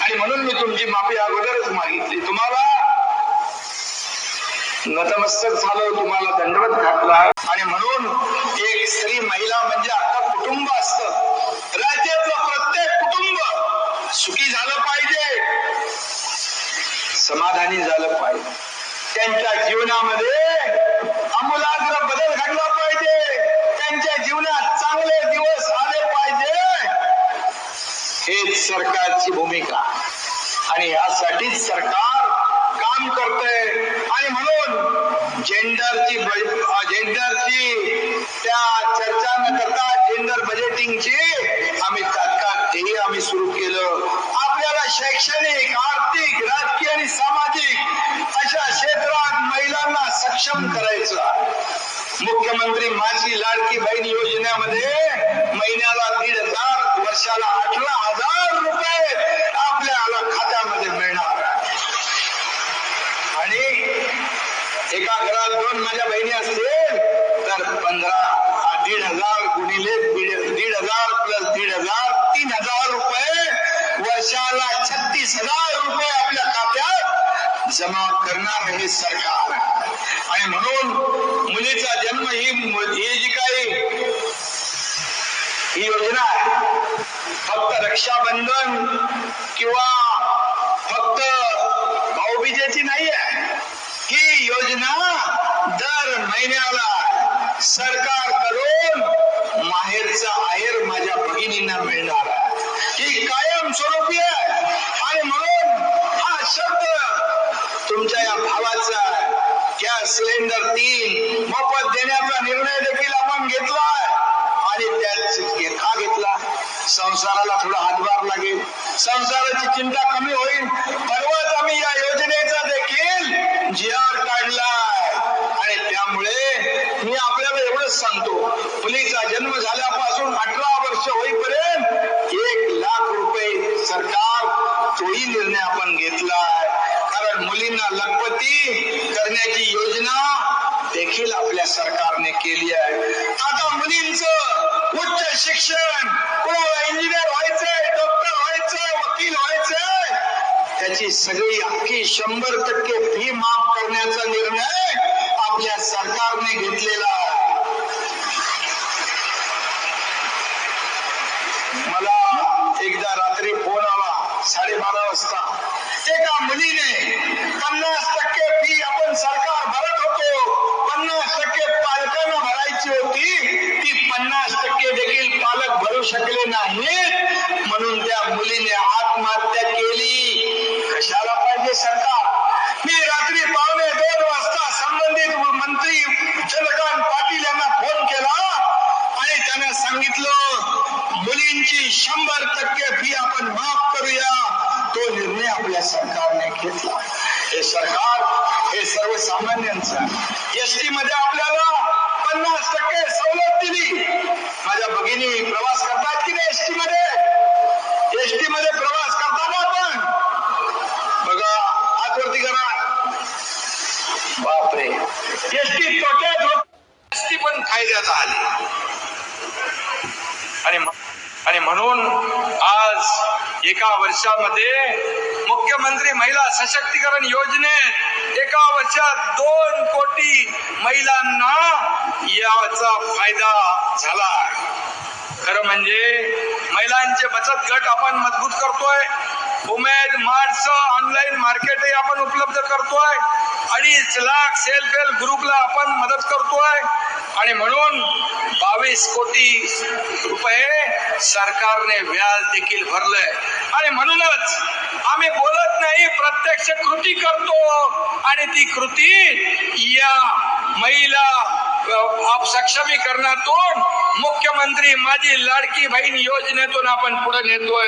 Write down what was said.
आणि म्हणून मी तुमची माफी अगोदरच मागितली. तुम्हाला नतमस्तक झालं तुम्हाला दंडवत घातला. आणि म्हणून एक स्त्री महिला म्हणजे आता कुटुंब असत. राज्यातलं प्रत्येक कुटुंब सुखी झालं पाहिजे. समाधानी झालं पाहिजे. त्यांच्या जीवनामध्ये अमूलाग्र बदल घडला पाहिजे. त्यांच्या जीवनात चांगले दिवस आले पाहिजे. हेच सरकारची भूमिका. आणि यासाठीच सरकार काम करतय. आणि म्हणून जेंडरची जेंडरची त्या चर्चा न करता जेंडर बजेटिंगची आम्ही तात्काळ तेही आम्ही सुरू केलं. आपल्याला शैक्षणिक आर्थिक राजकीय आणि सामाजिक अशा क्षेत्रात महिलांना सक्षम करायचं. मुख्यमंत्री माझी लाडकी बहीण योजनेमध्ये महिन्याला दीड हजार वर्षाला अठरा हजार जमा करणार हे सरकार. आणि म्हणून मुलीचा जन्म ही ही जी काही ही योजना आहे फक्त रक्षाबंधन किंवा फक्त भाऊबीजेची नाही आहे ही योजना दर महिन्याला सरकार करून माहेरचा आहे. सिलेंडर तीन मोफत देण्याचा निर्णय देखील आपण घेतला आणि त्यात का घेतला. संसाराला थोडा हातभार लागेल. संसाराची चिंता कमी होईल. परवाच आम्ही या योजनेचा देखील जी आर काढलाय. आणि त्यामुळे मी आपल्याला एवढंच सांगतो. मुलीचा जन्म झाल्यापासून अठरा वर्ष होईपर्यंत एक लाख रुपये सरकार तोही निर्णय आपण घेतलाय. कारण मुलींना लखपती करण्याची योजना देखील आपल्या सरकारने केली आहे. आता मुलींच उच्च शिक्षण कोणाला इंजिनियर व्हायचंय डॉक्टर व्हायचंय वकील व्हायचंय त्याची सगळी अख्खी शंभर टक्के फी माफ करण्याचा निर्णय आपल्या सरकारने घेतलेला आहे. मला एकदा रात्री फोन आला साडेबारा वाजता. एका मुलीने पन्नास भरू नाहीत म्हणून त्या मुलीने आत्महत्या केली. कशाला पाहिजे सरकार? मी रात्री पावणे दोन वाजता संबंधित मंत्री चंद्रकांत पाटील यांना फोन केला आणि त्याने सांगितलं मुलींची शंभर टक्के फी आपण माफ करूया. तो निर्णय आपल्या सरकारने घेतला. हे सरकार हे सर्वसामान्यांचं एस टी मध्ये आपल्या एसटी तोट्यात होत पण फायद्यात आली. आणि आणि म्हणून आज एका वर्षामध्ये मुख्यमंत्री महिला सशक्तीकरण योजनेत एका वर्षात दोन कोटी महिलांना याचा फायदा झाला खरं म्हणजे महिलांचे बचत गट आपण मजबूत करतोय. उमेद मार्टचं ऑनलाईन मार्केटही आपण उपलब्ध करतोय. अडीच लाख सेल्फ हेल्प ग्रुपला आपण मदत करतोय. आणि म्हणून बावीस कोटी रुपये सरकारने व्याज देखील भरलंय. आणि म्हणूनच आम्ही बोलत नाही प्रत्यक्ष कृती करतो. आणि ती कृती या महिला सक्षमीकरणातून मुख्यमंत्री माझी लाडकी बहीण योजनेतून आपण पुढे नेतोय.